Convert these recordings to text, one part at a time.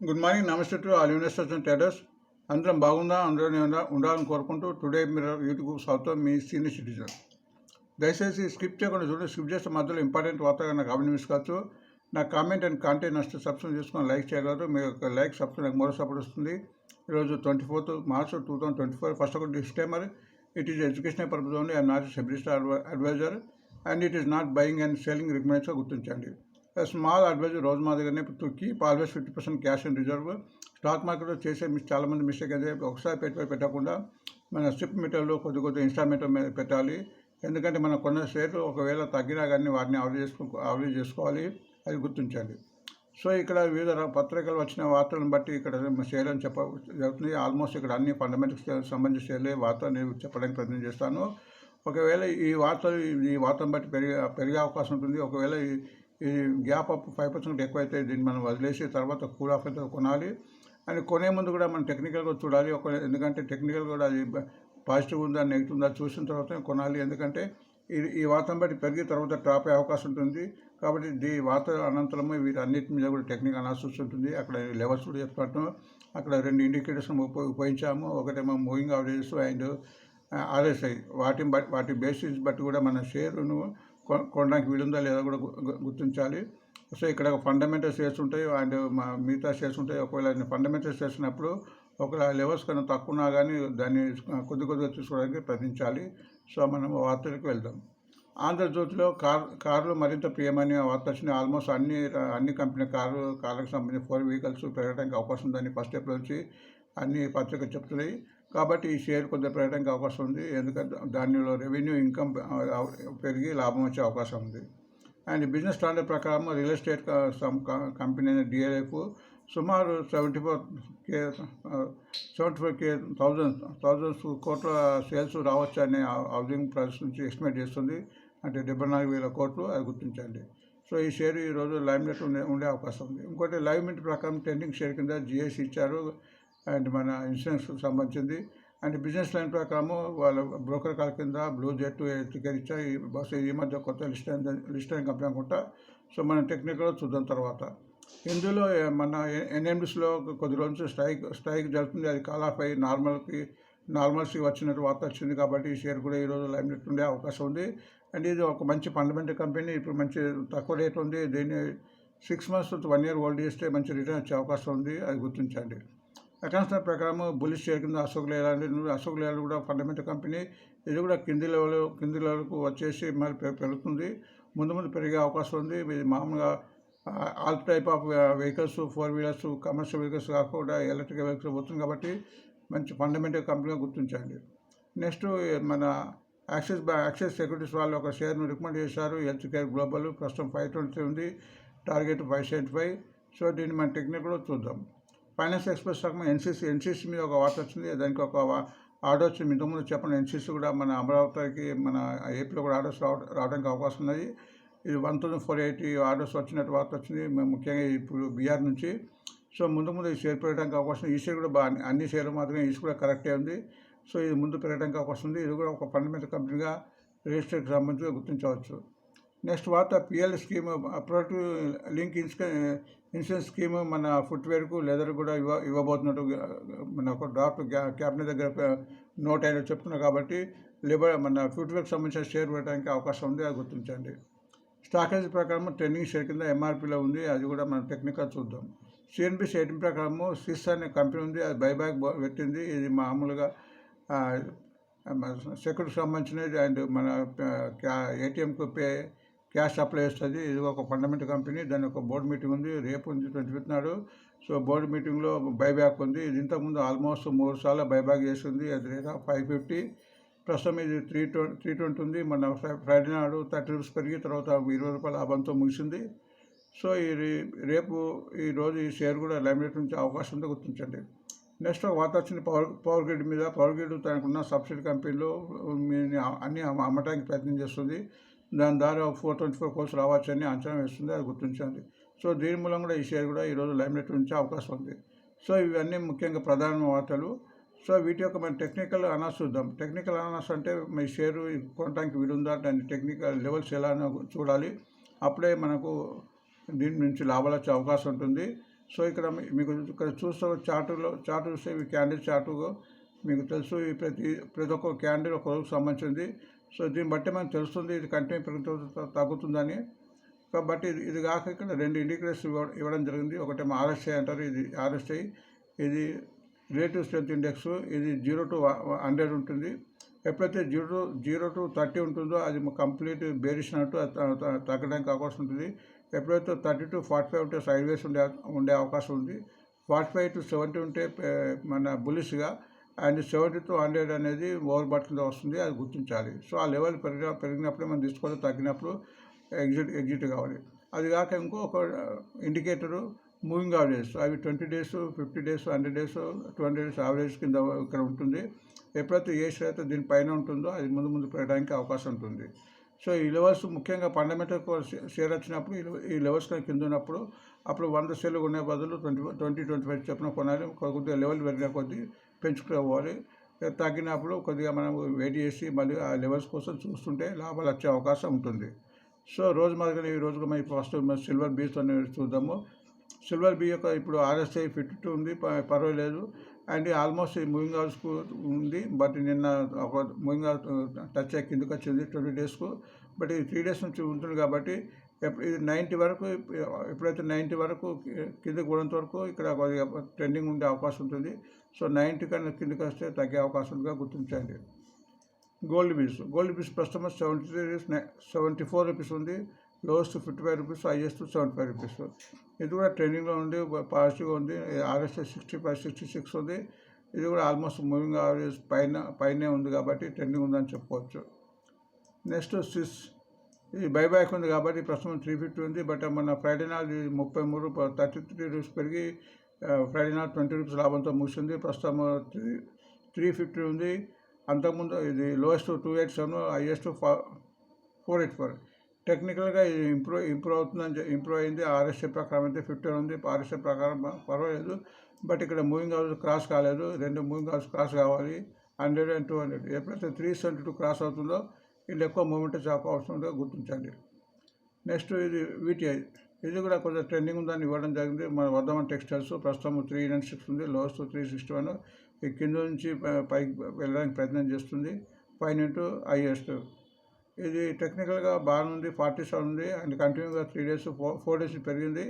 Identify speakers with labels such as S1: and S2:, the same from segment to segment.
S1: Good morning నమస్తే to all investors and traders అందరం బాగుందా? అందరూ ఉండాలని కోరుకుంటూ టుడే మీరు యూట్యూబ్ సౌత్ మీ సీనియర్ సిటిజన్. దయచేసి స్కిప్ చేయకుండా చూడండి. స్కిప్ చేస్తే మధ్యలో ఇంపార్టెంట్ వార్తగా నాకు అవన్నీ మిస్ కావచ్చు. నా కామెంట్ అండ్ కాంటెంట్ నష్టం సబ్స్క్రైబ్ చేసుకొని లైక్ చేయగలరు. మీ యొక్క లైక్ సబ్స్క్రైబ్ నాకు మరో సపోర్ట్ వస్తుంది. ఈరోజు twenty fourth March two thousand twenty four. First ఒక disclaimer. It is educational purpose only. I'm not SEBI registered advisor. And it is not buying and selling రికమెండ్స్గా గుర్తించండి. స్మాల్ అడ్వైజర్ రోజు మాదిరిగానే to keep always fifty percent cash and reserve stock మార్కెట్లో చేసే miss చాలామంది mistake అయితే ఒకసారి పెట్టుబడి పెట్టకుండా మన స్ట్రిప్ మీటర్లో కొద్ది కొద్ది ఇన్స్టాల్మెంట్ మీద పెట్టాలి. ఎందుకంటే మనం కొన్న షేర్లు ఒకవేళ తగ్గినా కానీ వాటిని ఆవరేజ్ చేసుకో ఆవరేజ్ చేసుకోవాలి. అది గుర్తించండి. సో ఇక్కడ వివిధ పత్రికలు వచ్చిన వార్తలను బట్టి ఇక్కడ షేర్ అని చెప్ప జరుగుతుంది ఆల్మోస్ట్ ఇక్కడ అన్ని ఫండమెంటల్స్ సంబంధించిన షేర్లే వార్త నేను చెప్పడానికి ప్రయత్నం చేస్తాను. ఒకవేళ ఈ వార్తలు ఈ వార్తను బట్టి పెరిగే పెరిగే అవకాశం ఉంటుంది. ఒకవేళ ఈ గ్యాప్ అప్ ఫైవ్ పర్సెంట్ ఎక్కువైతే దీన్ని మనం వదిలేసి తర్వాత కూల్ ఆఫ్ అయితే కొనాలి. అండ్ కొనే ముందు కూడా మనం టెక్నికల్గా చూడాలి. ఒక ఎందుకంటే టెక్నికల్ కూడా అది పాజిటివ్ ఉందా నెగిటివ్ ఉందా చూసిన తర్వాత కొనాలి. ఎందుకంటే ఈ ఈ వార్తను బట్టి పెరిగిన తర్వాత టాప్ అయ్యే అవకాశం ఉంటుంది. కాబట్టి దీ వాత అనంతరము వీటన్నిటి మీద కూడా టెక్నిక్ అనాలిసిస్ ఉంటుంది. అక్కడ లెవెల్స్ కూడా చెప్తాను అక్కడ రెండు ఇండికేటర్స్ ఉప ఉపయోగించాము. ఒకటేమో మూవింగ్ అవరేజెస్ అండ్ ఆర్ఎస్ఐ. వాటిని బట్టి వాటి బేసిస్ బట్టి కూడా మన షేరును కొనడానికి వీలుందా లేదా కూడా గుర్తించాలి. సో ఇక్కడ ఫండమెంటల్ షేర్స్ ఉంటాయి అండ్ మా మిగతా షేర్స్ ఉంటాయి. ఒకవేళ ఫండమెంటల్ షేర్స్ ఉన్నప్పుడు ఒకవేళ లెవెల్స్ కన్నా తక్కువ ఉన్నా కానీ దాన్ని కొద్ది కొద్దిగా తీసుకోవడానికి ప్రయత్నించాలి. సో మనం వార్తలకు వెళ్దాం. ఆంధ్రజ్యోతిలో కార్ కార్లు మరింత ప్రియమని వార్త వచ్చింది. ఆల్మోస్ట్ అన్ని అన్ని కంపెనీ కార్లు కార్లకు సంబంధించిన ఫోర్ వెహికల్స్ పెరగడానికి అవకాశం ఉందని ఫస్ట్ ఏప్రిల్ నుంచి అన్ని పత్రికలు చెప్తున్నాయి. కాబట్టి ఈ షేర్ కొద్దిగా పెరగడానికి అవకాశం ఉంది. ఎందుకంటే దానిలో రెవెన్యూ ఇన్కమ్ పెరిగి లాభం వచ్చే అవకాశం ఉంది. అండ్ బిజినెస్ స్టాండర్డ్ ప్రకారం రియల్ ఎస్టేట్ కంపెనీ అయిన డిఎల్ఎఫ్ సుమారు seventy four K seventy four K thousand thousands కోట్ల సేల్స్ రావచ్చు అనే హౌసింగ్ ప్రైస్ నుంచి ఎస్టిమేట్ చేస్తుంది. అంటే డెబ్బై నాలుగు వేల కోట్లు అది గుర్తించండి. సో ఈ షేర్ ఈరోజు లైవ్ నెట్ ఉండే ఉండే అవకాశం ఉంది. ఇంకోటి లైవ్ మింట్ ప్రకారం ట్రెండింగ్ షేర్ కింద జిఎస్ ఇచ్చారు. అండ్ మన ఇన్సూరెన్స్ సంబంధించింది. అండ్ బిజినెస్ లైన్ ప్రకారము వాళ్ళ బ్రోకర్ కాల్ కింద బ్లూ జెట్ టికెట్ ఇచ్చా ఈ బస్సు ఈ మధ్య కొత్త లిస్ట్ లిస్ట్ అయిన కంపెనీ అనుకుంటా. సో మనం టెక్నికల్ చూద్దాం తర్వాత. ఇందులో మన ఎన్ఎండిస్లో కొద్ది రోజులు స్ట్రైక్ స్ట్రైక్ జరుగుతుంది. అది కాల్ ఆఫ్ అయ్యి నార్మల్కి నార్మల్స్కి వచ్చినట్టు వార్త వచ్చింది కాబట్టి ఈ షేర్ కూడా ఈరోజు లైమ్ రేట్ ఉండే అవకాశం ఉంది. అండ్ ఇది ఒక మంచి ఫండమెంటల్ కంపెనీ ఇప్పుడు మంచి తక్కువ రేట్ ఉంది. దీన్ని six months one year hold చేస్తే మంచి రిటర్న్ వచ్చే అవకాశం ఉంది. అది గుర్తించండి. అకౌంట్స్ ప్రకారం బులిష్ షేర్ కింద అశోక్ లేలాంటి అశోక్ లేలాండ్ కూడా ఫండమెంటల్ కంపెనీ ఇది కూడా కింది లెవెల్ కింది లెవెల్కు వచ్చేసి మరి పెరుగుతుంది. ముందు ముందు పెరిగే అవకాశం ఉంది. ఇది మామూలుగా all type of vehicles four wheelers commercial vehicles కాకుండా ఎలక్ట్రిక్ వెహికల్స్ పోతుంది కాబట్టి మంచి ఫండమెంటల్ కంపెనీగా గుర్తించండి. నెక్స్ట్ మన యాక్సిస్ బ్యాంక్ యాక్సిస్ సెక్యూరిటీస్ వాళ్ళు ఒక షేర్ను రికమెండ్ చేశారు. హెల్త్ కేర్ గ్లోబల్ ప్రస్తుతం ఫైవ్ ట్వంటీ ఉంది. Target five seventy five. So దీన్ని మన టెక్నిక్ కూడా చూద్దాం. ఫైనాన్స్ ఎక్స్ప్రెస్ రకం ఎన్సీసీ ఎన్సీసీ మీద ఒక వార్త వచ్చింది. దానికి ఒక వా- ఆర్డర్ వచ్చింది. ఇంతకుముందు చెప్పండి ఎన్సీసీ కూడా మన అమరావతికి మన ఏపీలో కూడా ఆర్డర్స్ రావ రావడానికి అవకాశం ఉన్నాయి ఇది one thousand four eighty orders వచ్చినట్టు వార్త వచ్చింది. ముఖ్యంగా ఇప్పుడు బీఆర్ నుంచి. సో ముందు ముందు ఈ షేర్ పెరగడానికి అవకాశం ఈ షేర్ కూడా బాగా అన్ని షేర్లు మాత్రమే ఈ కూడా కరెక్టే ఉంది. సో ఇది ముందు పెరగడానికి అవకాశం ఉంది. ఇది కూడా ఒక ఫండమెంటల్ కంపెనీగా రిజిస్టర్కి సంబంధించి గుర్తించవచ్చు. నెక్స్ట్ వార్త పిఎల్ స్కీమ్ ప్రొడక్ట్ లింక్ ఇన్స్క ఇన్సూరెన్స్ స్కీమ్ మన ఫుట్వేర్కు లెదర్ కూడా ఇవ్వ ఇవ్వబోతున్నట్టు మన ఒక డాక్టర్ క్యాబినెట్ దగ్గర నోట్ అయిన చెప్తున్నా కాబట్టి లేబర్ మన ఫుట్వేర్కి సంబంధించిన షేర్ పెట్టడానికి అవకాశం ఉంది అది గుర్తించండి. స్టాకేజ్ ప్రకారం ట్రెండింగ్ షేర్ కింద ఎంఆర్పీలో ఉంది అది కూడా మనం టెక్నికల్ చూద్దాం. సిఎన్బి షేటింగ్ ప్రకారము సిస్ అనే కంపెనీ ఉంది అది బైబ్యాక్ పెట్టింది ఇది మామూలుగా సెక్యూరిటీకి సంబంధించినది అండ్ మన ఏటీఎంకు పే క్యాష్ అప్లై చేస్తుంది. ఇది ఒక ఫండమెంటల్ కంపెనీ. దాని ఒక బోర్డు మీటింగ్ ఉంది. రేపు ఉంది ట్వంటీ ఫిఫ్త్ నాడు. సో బోర్డు మీటింగ్లో బైబ్యాక్ ఉంది. ఇది ఇంతకుముందు ఆల్మోస్ట్ మూడు సార్లు బైబ్యాక్ చేసింది. అది రేట్ ఫైవ్ ఫిఫ్టీ. ప్రస్తుతం ఇది త్రీ ట్వంటీ త్రీ ట్వంటీ ఉంది. మన ఫ్రైడే నాడు థర్టీ రూపీస్ పెరిగి తర్వాత ఇరవై రూపాయల లాభంతో ముగిసింది. సో ఈ రే- రేపు ఈ రోజు ఈ షేర్ కూడా లైమినేట్ ఉంచే అవకాశం ఉందో గుర్తించండి. నెక్స్ట్ ఒక వార్త వచ్చింది. పవర్ పవర్ గ్రిడ్ మీద. పవర్ గ్రిడ్ తనకున్న సబ్సిడీ కంపెనీలో మీ- అన్ని అమ్మటానికి ప్రయత్నం చేస్తుంది. దాని ద్వారా ఫోర్ ట్వంటీ ఫోర్ కోర్స్ రావచ్చని అంచనా వేస్తుంది అది గుర్తించండి. సో దీని మూలం కూడా ఈ షేర్ కూడా ఈరోజు లైమ్లైట్ ఉంచే అవకాశం ఉంది. సో ఇవన్నీ ముఖ్యంగా ప్రధాన వార్తలు. సో వీటి యొక్క మన టెక్నికల్ అనాస్ చూద్దాం. టెక్నికల్ అనాస్ అంటే మీ షేరు కొనడానికి వీడుందా దాని టెక్నికల్ లెవెల్స్ ఎలా చూడాలి. అప్పుడే మనకు దీని నుంచి లాభాలు వచ్చే అవకాశం ఉంటుంది. సో ఇక్కడ మీకు ఇక్కడ చూస్తే చార్టులో చార్ట్ చూస్తే క్యాండిల్ చార్టు మీకు తెలుసు. ఈ ప్రతి ప్రతి ఒక్క క్యాండిల్ ఒక రోజుకు సంబంధించింది. సో దీన్ని బట్టి మనకు తెలుస్తుంది ఇది కంటిన్యూ పెరుగుతుంది తగ్గుతుందని. కాబట్టి ఇది ఇది కాక ఇక్కడ రెండు ఇండికేటర్స్ ఇవ్వడం జరిగింది. ఒకటేమో ఆర్ఎస్ఐ అంటారు ఇది ఆర్ఎస్ఐ. ఇది రిలేటివ్ స్ట్రెంత్ ఇండెక్స్ ఇది జీరో టు హండ్రెడ్ ఉంటుంది. ఎప్పుడైతే జీరో జీరో టు థర్టీ ఉంటుందో అది కంప్లీట్ బేరిష్ అన్నట్టు అది తగ్గడానికి అవకాశం ఉంటుంది. ఎప్పుడైతే థర్టీ టు ఫార్టీ ఫైవ్ ఉంటే సైడ్ వేస్ ఉండే ఉండే అవకాశం ఉంది. ఫార్టీ ఫైవ్ టు సెవెంటీ ఉంటే మన బులిష్గా అండ్ సెవెంటీ టు హండ్రెడ్ అనేది ఓవర్ బాట్ వస్తుంది అది గుర్తించాలి. సో ఆ లెవెల్ పెరిగిన పెరిగినప్పుడే మనం తీసుకోవాలి తగ్గినప్పుడు ఎగ్జిట్ ఎగ్జిట్ కావాలి. అది కాక ఇంకో ఒక ఇండికేటరు మూవింగ్ యావరేజ్ అవి twenty days fifty days hundred days two hundred days average కింద ఇక్కడ ఉంటుంది. ఎప్పుడైతే ఏ షేర్ అయితే దీనిపైన ఉంటుందో అది ముందు ముందు పెరగడానికి అవకాశం ఉంటుంది. సో ఈ లెవెల్స్ ముఖ్యంగా ఫండమెంటల్ షేర్ వచ్చినప్పుడు ఈ లెవెల్స్ కింద ఉన్నప్పుడు అప్పుడు వంద షేర్లు కొనే బదులు ట్వంటీ ట్వంటీ ట్వంటీ ఫైవ్ చెప్పిన కొనాలి కొద్దిగా లెవెల్ పెరిగిన కొద్దీ పెంచుకోవాలి తగ్గినప్పుడు కొద్దిగా మనం వెయిట్ చేసి మళ్ళీ ఆ లెవెల్స్ కోసం చూస్తుంటే లాభాలు వచ్చే అవకాశం ఉంటుంది. సో రోజు మాదిరిగా ఈ రోజుకు మనం ఫస్ట్ సిల్వర్ బీచ్ అనేది చూద్దాము. సిల్వర్ బీ యొక్క ఇప్పుడు ఆర్ఎస్ఐ ఫిఫ్టీ టూ ఉంది పర్వాలేదు. అండ్ ఆల్మోస్ట్ ఈ మూవింగ్ అవర్స్కు ఉంది బట్ నిన్న ఒక మూవింగ్ అవర్ టచ్ అయ్యి కిందకి వచ్చింది ట్వంటీ డేస్కు బట్ ఇది త్రీ డేస్ నుంచి ఉంటుంది కాబట్టి ఎప్పుడు ఇది నైంటీ వరకు ఎప్పుడైతే నైంటీ వరకు కిందకు కిందకి పోయేంత వరకు ఇక్కడ కొద్దిగా ట్రెండింగ్ ఉండే అవకాశం ఉంటుంది. సో నైంటీ కన్నా కిందకి వస్తే తగ్గే అవకాశం ఉందిగా గుర్తించండి గోల్డ్ బీస్ గోల్డ్ బీస్ ప్రస్తుతం seventy three rupees seventy four rupees ఉంది. Lowest fifty five rupees highest seventy five rupees ఇది కూడా ట్రెండింగ్లో ఉంది పాజిటివ్గా ఉంది. RS sixty five sixty six ఉంది. ఇది కూడా ఆల్మోస్ట్ మూవింగ్ యావరేజ్ పైన పైనే ఉంది కాబట్టి ట్రెండింగ్ ఉందని చెప్పుకోవచ్చు. నెక్స్ట్ సిస్ ఇది బైబ్యాక్ ఉంది కాబట్టి ప్రస్తుతం త్రీ ఫిఫ్టీ ఉంది. బట్ మన ఫ్రైడే నాడు ముప్పై మూడు థర్టీ త్రీ రూపీస్ పెరిగి ఫ్రైడే నాడు ట్వంటీ రూపీస్ లాభంతో ముగిసింది. ప్రస్తుతం త్రీ త్రీ ఫిఫ్టీ ఉంది. అంతకుముందు ఇది lowest two eight seven highest four eight four టెక్నికల్గా ఇది ఇంప్రూవ్ ఇంప్రూవ్ అవుతుందని ఇంప్రూవ్ అయింది. ఆర్ఎస్ఏ ప్రకారం అయితే ఫిఫ్టీన్ ఉంది. ఆర్ఎస్ఏ ప్రకారం పర్వాలేదు. బట్ ఇక్కడ మూవింగ్ హౌస్ క్రాస్ కాలేదు. రెండు మూవింగ్ హౌస్ క్రాస్ కావాలి. హండ్రెడ్ అండ్ టూ హండ్రెడ్ ఎప్పుడైతే త్రీ సెవెంటీ టూ క్రాస్ అవుతుందో వీళ్ళు ఎక్కువ మూమెంట్ వచ్చే అవసరం ఉందో గుర్తించండి. నెక్స్ట్ ఇది వీటీఐ ఇది కూడా కొంచెం ట్రెండింగ్ ఉందని ఇవ్వడం జరిగింది. మన వర్ధమన్ టెక్స్టైల్స్ ప్రస్తుతం త్రీ నైన్ సిక్స్ ఉంది లోవెస్ట్ త్రీ సిక్స్టీ వన్ ఈ కింద నుంచి పైకి వెళ్ళడానికి ప్రయత్నం చేస్తుంది. పైన ఇంటూ హైయెస్ట్ ఇది టెక్నికల్గా బాగుంది ఫార్టీ సెవెన్ ఉంది. అండ్ కంటిన్యూగా three days four four days పెరిగింది.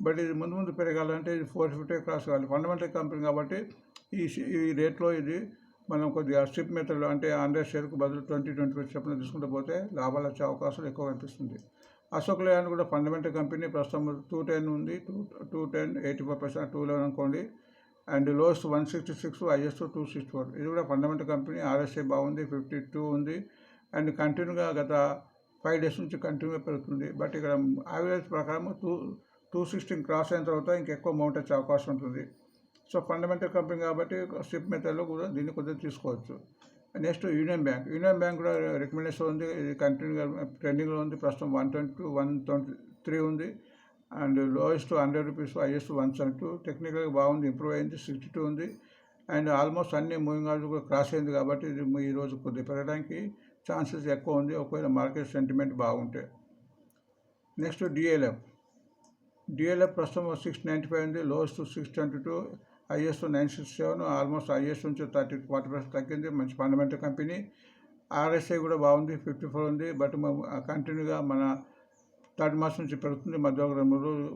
S1: బట్ ఇది ముందు ముందు పెరగాలంటే ఇది ఫోర్ ఫిఫ్టీ క్రాస్ కావాలి. ఫండమెంటల్ కంపెనీ కాబట్టి ఈ ఈ రేట్లో ఇది మనం కొద్దిగా స్ట్రిప్ మెథడ్ అంటే హండ్రెడ్ షేర్కు బదులు ట్వంటీ ట్వంటీ ఫైవ్ చెప్పిన తీసుకుంటూ పోతే లాభాలు వచ్చే అవకాశాలు ఎక్కువ కనిపిస్తుంది అశోక్ లేయాన్ కూడా ఫండమెంటల్ కంపెనీ ప్రస్తుతం టూ టెన్ ఉంది. Two two ten eighty five percent two eleven అనుకోండి. And lows one sixty six highest two sixty four ఇది కూడా ఫండమెంటల్ కంపెనీ ఆర్ఎస్ఏ బాగుంది ఫిఫ్టీ టూ ఉంది. అండ్ కంటిన్యూగా గత ఫైవ్ డేస్ నుంచి కంటిన్యూగా పెరుగుతుంది. బట్ ఇక్కడ యావరేజ్ ప్రకారం టూ టూ సిక్స్టీన్ క్రాస్ అయిన తర్వాత ఇంకెక్కువ మౌంట్ వచ్చే అవకాశం ఉంటుంది. సో ఫండమెంటల్ కంపెనీ కాబట్టి స్టిప్ మెథడ్లో కూడా దీన్ని కొద్దిగా తీసుకోవచ్చు. Next Union Bank. Union Bank కూడా రికమెండేషన్ ఉంది ఇది కంటిన్యూగా ట్రెండింగ్లో ఉంది ప్రస్తుతం one twenty one twenty three ఉంది. And lowest hundred rupees highest one seventy two టెక్నికల్గా బాగుంది ఇంప్రూవ్ అయింది సిక్స్టీ టూ ఉంది. అండ్ ఆల్మోస్ట్ అన్ని మూవింగ్ ఆర్డర్ కూడా క్రాస్ అయింది కాబట్టి ఇది ఈరోజు కొద్దిగా పెరగడానికి ఛాన్సెస్ ఎక్కువ ఉంది. ఒకవేళ మార్కెట్ సెంటిమెంట్ బాగుంటే. Next DLF. డిఎల్ఎఫ్ ప్రస్తుతం సిక్స్ నైంటీ ఫైవ్ ఉంది lowest six twenty two highest nine six seven almost highest నుంచి థర్టీ ఫార్టీ పర్సెంట్ తగ్గింది. మంచి ఫండమెంటల్ కంపెనీ. ఆర్ఎస్ఐ కూడా బాగుంది ఫిఫ్టీ ఫోర్ ఉంది. బట్ కంటిన్యూగా మన థర్డ్ మాస్ నుంచి పెరుగుతుంది. మధ్య ఒక రెండు రోజులు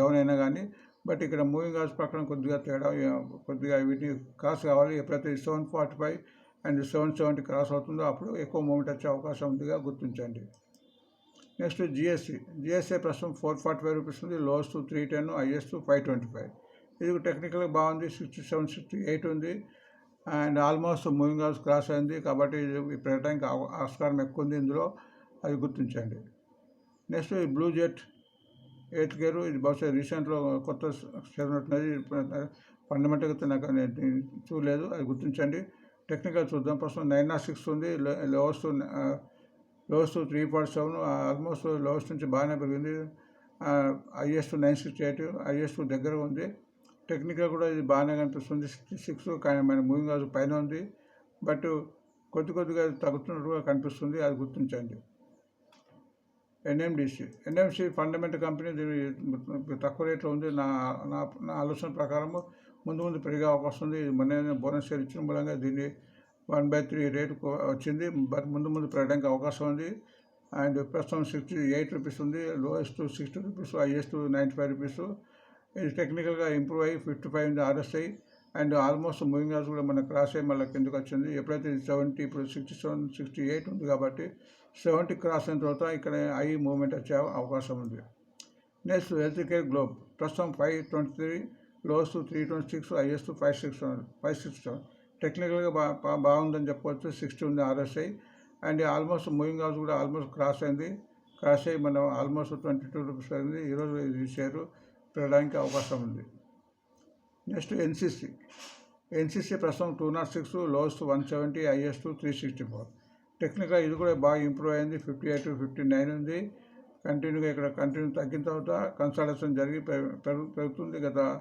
S1: డౌన్ అయినా కానీ. బట్ ఇక్కడ మూవింగ్ అవర్స్ ప్రకారం కొద్దిగా తేడా కొద్దిగా వీటిని క్రాస్ కావాలి. ఎప్పుడైతే seven forty five and seven seventy cross అవుతుందో అప్పుడు ఎక్కువ మూమెంట్ వచ్చే అవకాశం ఉందిగా గుర్తించండి. నెక్స్ట్ జిఎస్సి జిఎస్ఐ ప్రస్తుతం ఫోర్ ఫార్టీ ఫైవ్ రూపీస్ ఉంది. Lowest three ten highest five twenty five. ఇది టెక్నికల్గా బాగుంది సిక్స్టీ సెవెన్ సిక్స్టీ ఎయిట్ ఉంది. And almost moving hours cross అయింది. కాబట్టి ఇది పెరగడానికి ఆస్కారం ఎక్కువ ఉంది ఇందులో. అది గుర్తించండి. నెక్స్ట్ ఈ బ్లూ జెట్ ఎయిత్ గేరు. ఇది బహుశా రీసెంట్లో కొత్త చేరినట్టున్నది. ఫండమెంటల్గా నాకు నేను చూడలేదు. అది గుర్తించండి. టెక్నికల్ చూద్దాం. ప్రస్తుతం నైన్ నాట్ సిక్స్ ఉంది. Lowest lowest three point seven almost lowest నుంచి బాగానే పెరిగింది. Highest nine sixty eight highest దగ్గర ఉంది. టెక్నికల్ కూడా ఇది బాగానే కనిపిస్తుంది. సిక్స్టీ సిక్స్ కానీ మన మూవింగ్ హౌస్ పైన ఉంది. బట్ కొద్ది కొద్దిగా తగ్గుతున్నట్టుగా కనిపిస్తుంది. అది గుర్తించండి. ఎన్ఎండిసి. ఎన్ఎంసి ఫండమెంటల్ కంపెనీ తక్కువ రేట్లో ఉంది. నా నా నా ఆలోచన ప్రకారము ముందు ముందు పెరిగే అవకాశం ఉంది. ఇది మొన్న బోనస్ షేర్ ఇచ్చిన మూలంగా దీన్ని వన్ బై త్రీ రేటు వచ్చింది. బట్ ముందు ముందు పెరగడానికి అవకాశం ఉంది. అండ్ ప్రస్తుతం సిక్స్టీ ఎయిట్ రూపీస్ ఉంది. Lowest sixty rupees highest ninety five rupees. టెక్నికల్గా ఇంప్రూవ్ అయ్యి ఫిఫ్టీ ఫైవ్ ఉంది RSI and almost moving hours కూడా మన క్రాస్ అయ్యి మళ్ళీ కిందకు వచ్చింది. ఎప్పుడైతే సెవెంటీ ఇప్పుడు సిక్స్టీ సెవెన్ సిక్స్టీ ఎయిట్ ఉంది కాబట్టి సెవెంటీ క్రాస్ అయిన తర్వాత ఇక్కడ ఐ మూవ్మెంట్ వచ్చే అవకాశం ఉంది. నెక్స్ట్ హెల్త్ కేర్ గ్లోబ్ ప్రస్తుతం five twenty three lows three twenty six highest five six five six seven టెక్నికల్గా బా బా- బాగుందని చెప్పవచ్చు సిక్స్టీ ఉంది RSI and almost moving house కూడా ఆల్మోస్ట్ క్రాస్ అయింది. క్రాస్ అయ్యి మనం ఆల్మోస్ట్ ట్వంటీ టూ రూపీస్ అయింది ఈరోజు ఇది షేరు పెరగడానికి అవకాశం ఉంది. Next NCC. ఎన్సిసి ప్రస్తుతం two nought six lowest one seventy highest three sixty four. Technical ఇది కూడా బాగా ఇంప్రూవ్ అయింది. ఫిఫ్టీ ఎయిట్ ఫిఫ్టీ నైన్ ఉంది. కంటిన్యూగా ఇక్కడ కంటిన్యూ తగ్గిన తర్వాత కన్సల్టేషన్ జరిగి పెరుగు- పెరుగుతుంది గత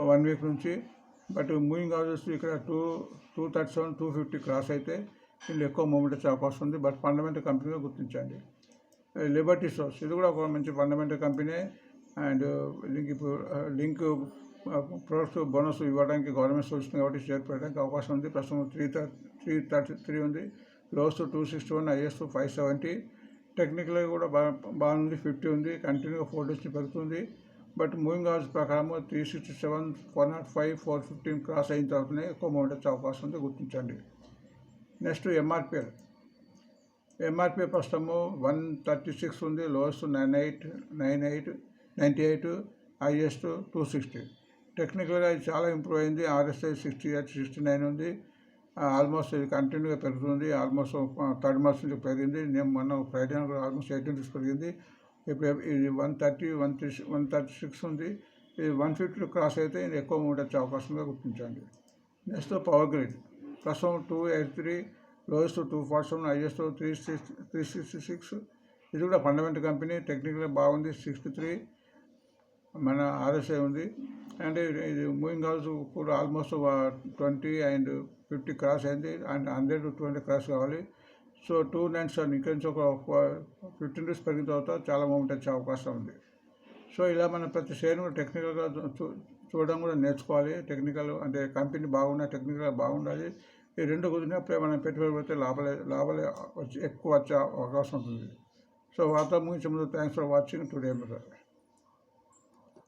S1: వన్ వీక్ నుంచి. బట్ మూవింగ్ హౌసెస్ ఇక్కడ two two thirty seven two fifty cross అయితే వీళ్ళు ఎక్కువ మూమెంట్ వచ్చే అవకాశం ఉంది. బట్ ఫండమెంటల్ కంపెనీగా గుర్తించండి. లిబర్టీ సోర్స్ ఇది కూడా ఒక మంచి ఫండమెంటల్ కంపెనీ. అండ్ లింక్ ఇప్పుడు లింక్ ప్రొడక్ట్స్ బోనస్ ఇవ్వడానికి గవర్నమెంట్ సూచిస్తుంది కాబట్టి షేర్ పెట్టడానికి అవకాశం ఉంది. ప్రస్తుతం త్రీ త్రీ థర్టీ త్రీ ఉంది. Lows two sixty one is five seventy. టెక్నికల్గా కూడా బాగా బాగుంది ఫిఫ్టీ ఉంది. కంటిన్యూగా ఫోర్ డేస్ పెరుగుతుంది. బట్ మూవింగ్ అవర్స్ ప్రకారం three sixty seven four nought five four fifteen cross అయిన తర్వాతనే ఎక్కువ మూమెంట్ వచ్చే అవకాశం ఉంది. గుర్తించండి. నెక్స్ట్ ఎంఆర్పిఎల్ ఎంఆర్పి ప్రస్తుతము వన్ థర్టీ సిక్స్ ఉంది. Lowest nine eight nine eight. Ninety eight highest two sixty. టెక్నికల్గా ఇది చాలా ఇంప్రూవ్ అయింది. RSI sixty eight sixty nine ఉంది. ఆల్మోస్ట్ ఇది కంటిన్యూగా పెరుగుతుంది. ఆల్మోస్ట్ థర్డ్ మంత్స్ నుంచి పెరిగింది. నేను మొన్న ఫ్రైడే కూడా ఆల్మోస్ట్ ఎయిటీన్ రూపీస్ పెరిగింది. ఇప్పుడు ఇది one thirty one three one thirty six ఉంది. ఇది వన్ ఫిఫ్టీ క్రాస్ అయితే ఇది ఎక్కువ మూడు వచ్చే అవకాశంగా గుర్తించండి. Next power grid. ప్రస్తుతం two eight three lowest two forty seven highest three six three sixty six. ఇది కూడా ఫండమెంటల్ కంపెనీ. టెక్నికల్గా బాగుంది. సిక్స్టీ త్రీ మన ఆర్ఎస్ఐ ఉంది. అండ్ ఇది మూవింగ్ హౌస్ కూడా almost twenty and fifty cross అయింది. అండ్ హండ్రెడ్ ట్వంటీ క్రాస్ కావాలి. సో టూ నైన్ సార్ ఇంకా నుంచి ఒక ఫిఫ్టీన్ డేస్ పెరిగిన తర్వాత చాలా మూమెంట్ వచ్చే అవకాశం ఉంది. సో ఇలా మనం ప్రతి షేర్ను టెక్నికల్గా చూ చూడడం కూడా నేర్చుకోవాలి. టెక్నికల్ అంటే కంపెనీ బాగున్నా టెక్నికల్గా బాగుండాలి. ఈ రెండు కుదిరినప్పుడే మనం పెట్టుబడి పెడితే లాభాలే లాభాలే వచ్చి ఎక్కువ వచ్చే అవకాశం ఉంటుంది. సో వార్త ముగించే ముందు థ్యాంక్స్ ఫర్ వాచింగ్. టుడే